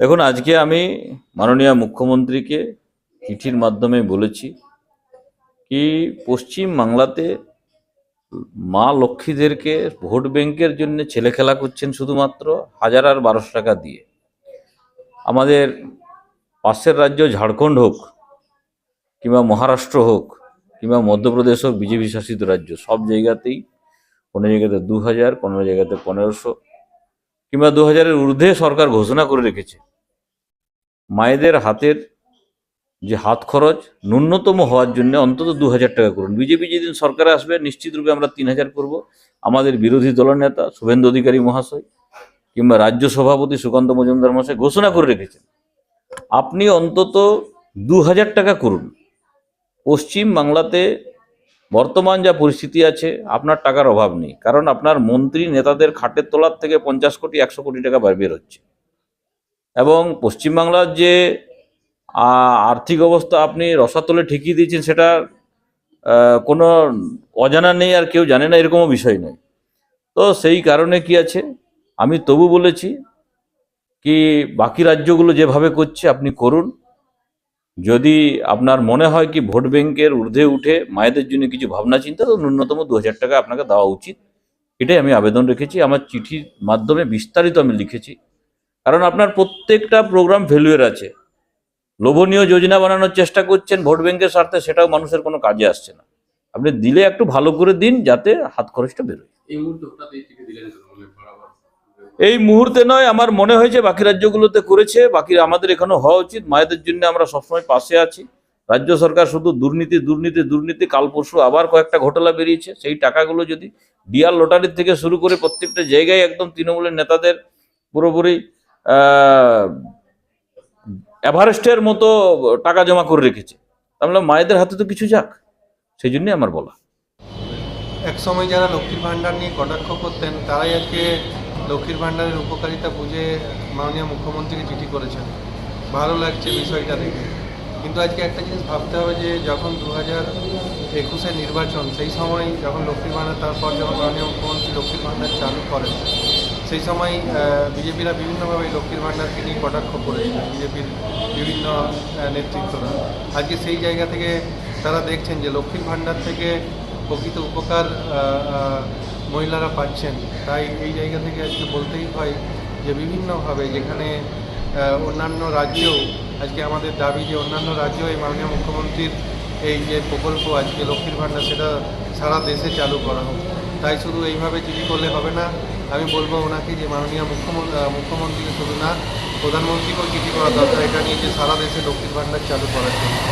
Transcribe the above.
দেখুন, আজকে আমি মাননীয় মুখ্যমন্ত্রীকে চিঠির মাধ্যমে বলেছি কি পশ্চিম বাংলাতে মা লক্ষ্মীদেরকে ভোট ব্যাংকের জন্য ছেলে খেলা করছেন শুধুমাত্র হাজার আর বারোশো টাকা দিয়ে। আমাদের পাশের রাজ্য ঝাড়খণ্ড হোক, কিংবা মহারাষ্ট্র হোক, কিংবা মধ্যপ্রদেশ হোক, বিজেপি শাসিত রাজ্য, সব জায়গাতেই কোনো জায়গাতে দু হাজার, কোনো জায়গাতে পনেরোশো কিংবা দু হাজারের ঊর্ধ্বে সরকার ঘোষণা করে রেখেছে। মায়েদের হাতের যে হাত খরচ ন্যূনতম হওয়ার জন্য অন্তত দু হাজার টাকা করুন। বিজেপি যেদিন সরকারে আসবে, নিশ্চিত রূপে আমরা তিন হাজার করব। আমাদের বিরোধী দলনেতা শুভেন্দু অধিকারী মহাশয় কিংবা রাজ্য সভাপতি সুকান্ত মজুমদার মহাশয় ঘোষণা করে রেখেছেন। আপনি অন্তত দু হাজার টাকা করুন। পশ্চিম বাংলাতে বর্তমান যা পরিস্থিতি আছে, আপনার টাকার অভাব নেই। কারণ আপনার মন্ত্রী নেতাদের খাটের তলার থেকে পঞ্চাশ কোটি, একশো কোটি টাকা বার হচ্ছে। এবং পশ্চিমবাংলার যে আর্থিক অবস্থা আপনি রসাতলে ঠেকিয়ে দিয়েছেন, সেটা কোনো অজানা নেই আর কেউ জানে না, এরকমও বিষয় নেই তো সেই কারণে কি আছে? আমি তবু বলেছি কি, বাকি রাজ্যগুলো যেভাবে করছে, আপনি করুন। যদি আপনার মনে হয় কি ভোট ব্যাংকের ঊর্ধ্বে উঠে মায়েদের জন্য কিছু ভাবনা চিন্তা, তো ন্যূনতম দু হাজার টাকা আপনাকে দেওয়া উচিত। এটাই আমি আবেদন রেখেছি। আমার চিঠির মাধ্যমে বিস্তারিত আমি লিখেছি। কারণ আপনার প্রত্যেকটা প্রোগ্রাম ভ্যালুয়ের আছে। লোভনীয় যোজনা বানানোর চেষ্টা করছেন, ভোট ব্যাংকের স্বার্থে সেটাও মানুষের কোনো কাজে আসছে না। আপনি দিলে একটু ভালো করে দিন, যাতে হাত খরচটা বেরোয়। এই মুহূর্তে দিলেন এই মুহূর্তে নয়, আমার মনে হয়েছে বাকি রাজ্যগুলোতে করেছে, বাকি আমাদের এখানেও হওয়া উচিত। মায়েদের জন্য আমরা সবসময় পাশে আছি। রাজ্য সরকার শুধু দুর্নীতি দুর্নীতি দুর্নীতি, কাল পরশু আবার কয়েকটা ঘোটালা বেরিয়েছে। সেই টাকাগুলো যদি ডিয়ার লটারির থেকে শুরু করে প্রত্যেকটা জায়গায় একদম তৃণমূলের নেতাদের পুরোপুরি এভারেস্টের মতো টাকা জমা করে রেখেছে। তাহলে মায়েদের হাতে তো কিছু যাক। সেই জন্যই আমার বলা। এক সময় যারা লক্ষ্মীর ভাণ্ডার নিয়ে কটাক্ষ করতেন, তারাই আজকে লক্ষ্মীর ভাণ্ডারের উপকারিতা বুঝে মাননীয় মুখ্যমন্ত্রীকে চিঠি করেছেন। ভালো লাগছে বিষয়টা দেখে। কিন্তু আজকে একটা জিনিস ভাবতে হবে যে, যখন দু হাজার একুশের নির্বাচন, সেই সময় যখন লক্ষ্মীর ভাণ্ডার, তারপর যখন মাননীয় মুখ্যমন্ত্রী লক্ষ্মীর ভাণ্ডার চালু করেন, সেই সময় বিজেপিরা বিভিন্নভাবে লক্ষ্মীর ভাণ্ডারকে নিয়ে কটাক্ষ করেছিল, বিজেপির বিভিন্ন নেতৃত্বরা। আজকে সেই জায়গা থেকে তারা দেখছেন যে, লক্ষ্মীর ভাণ্ডার থেকে প্রকৃত উপকার মহিলারা পাচ্ছেন। তাই এই জায়গা থেকে আজকে বলতেই হয় যে বিভিন্নভাবে যেখানে অন্যান্য রাজ্যেও, আজকে আমাদের দাবি যে অন্যান্য রাজ্যেও এই মাননীয় মুখ্যমন্ত্রীর এই যে প্রকল্প আজকে লক্ষ্মীর ভাণ্ডার, সেটা সারা দেশে চালু করা হোক। তাই শুধু এইভাবে চিঠি করলে হবে না, আমি বলব ওনাকে যে মাননীয় মুখ্যমন্ত্রী মুখ্যমন্ত্রীকে শুধু না, প্রধানমন্ত্রীকেও চিঠি করা দরকার। এটা নিয়ে যে সারা দেশে লক্ষ্মীর ভাণ্ডার চালু করার জন্য।